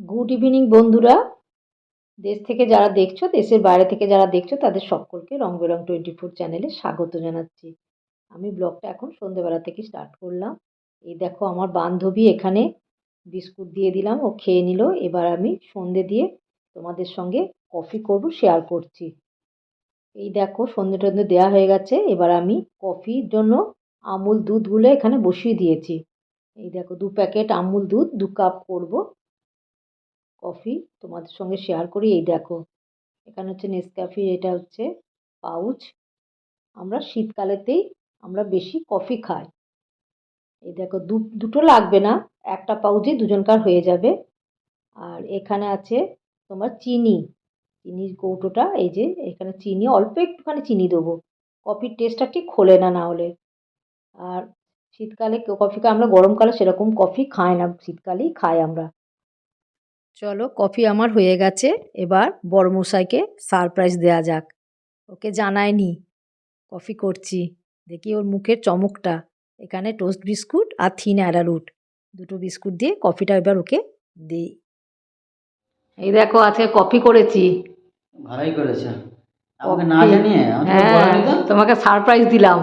Good evening বন্ধুরা। দেশ থেকে যারা দেখছ, দেশের বাইরে থেকে যারা দেখছ, তাদের সকলকে রং বেরং টোয়েন্টি ফোর চ্যানেলে স্বাগত জানাচ্ছি। আমি ব্লগটা এখন সন্ধেবেলা থেকে স্টার্ট করলাম। এই দেখো, আমার বান্ধবী এখানে বিস্কুট দিয়ে দিলাম, ও খেয়ে নিল। এবার আমি সন্ধে দিয়ে তোমাদের সঙ্গে কফি করব শেয়ার করছি। এই দেখো, সন্ধে টন্ধে দেওয়া হয়ে গেছে। এবার আমি কফির জন্য আমুল দুধগুলো এখানে বসিয়ে দিয়েছি। এই দেখো, দু প্যাকেট আমুল দুধ, দু কাপ করব। কফি তোমাদের সঙ্গে শেয়ার করি, এই দেখো। এখানে হচ্ছে নেসক্যাফে এটা হচ্ছে পাউচ আমরা শীতকালেতেই আমরা বেশি কফি খাই। এই দেখো, দু, দুটো লাগবে না, একটা পাউচেই দুজনকার হয়ে যাবে। আর এখানে আছে তোমার চিনি। চিনির কৌটোটা, এই যে এখানে চিনি, অল্প একটুখানি চিনি দেবো। কফির টেস্টটা ঠিক খোলে না না হলে। আর শীতকালে কফিকে আমরা গরমকালে সেরকম কফি খাই না, শীতকালেই খাই আমরা। চলো কফি আমার হয়ে গেছে এবার বড়মশাইকে সারপ্রাইজ দেয়া যাক। ওকে জানায়নি কফি করছি। দেখি ওর মুখের চমকটা। এখানে টোস্ট বিস্কুট আর থিন অ্যারারুট দুটো বিস্কুট দিয়ে কফিটা এবার ওকে দিই। এই দেখো আজকে কফি করেছি। ভালোই করেছ। আমাকে না জানিয়ে হ্যাঁ তোমাকে সারপ্রাইজ দিলাম।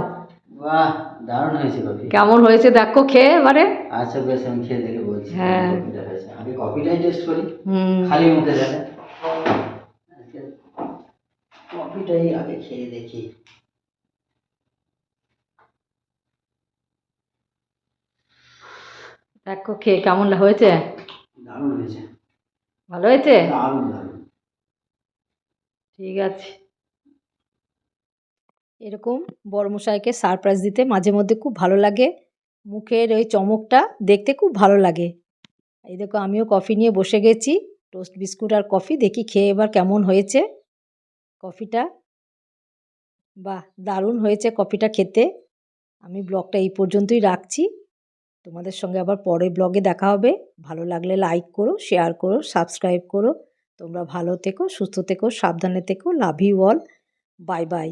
বাহ দারুণ হয়েছে কফি। কেমন হয়েছে দেখো খেয়ে এবারে? আচ্ছা বেশ আমি খেয়ে দেখে বলছি হ্যাঁ। কফিটা হয়েছে। আগে কফিটাই টেস্ট করি খালি মুখে যাবে কফিটাই আগে খেয়ে দেখি। দেখো খেয়ে কেমন হয়েছে? দারুণ হয়েছে। ভালো হয়েছে? দারুণ দারুণ। ঠিক আছে। এরকম বড়মশাইকে সারপ্রাইজ দিতে মাঝে মধ্যে খুব ভালো লাগে। মুখের ওই চমকটা দেখতে খুব ভালো লাগে। এই দেখো, আমিও কফি নিয়ে বসে গেছি। টোস্ট বিস্কুট আর কফি দেখি খেয়ে এবার কেমন হয়েছে। কফিটা বাহ, দারুণ হয়েছে কফিটা খেতে। আমি ব্লগটা এই পর্যন্তই রাখছি। তোমাদের সঙ্গে আবার পরের ব্লগে দেখা হবে। ভালো লাগলে লাইক করো শেয়ার করো সাবস্ক্রাইব করো। তোমরা ভালো থেকো, সুস্থ থেকো, সাবধানে থেকো। Love you all bye bye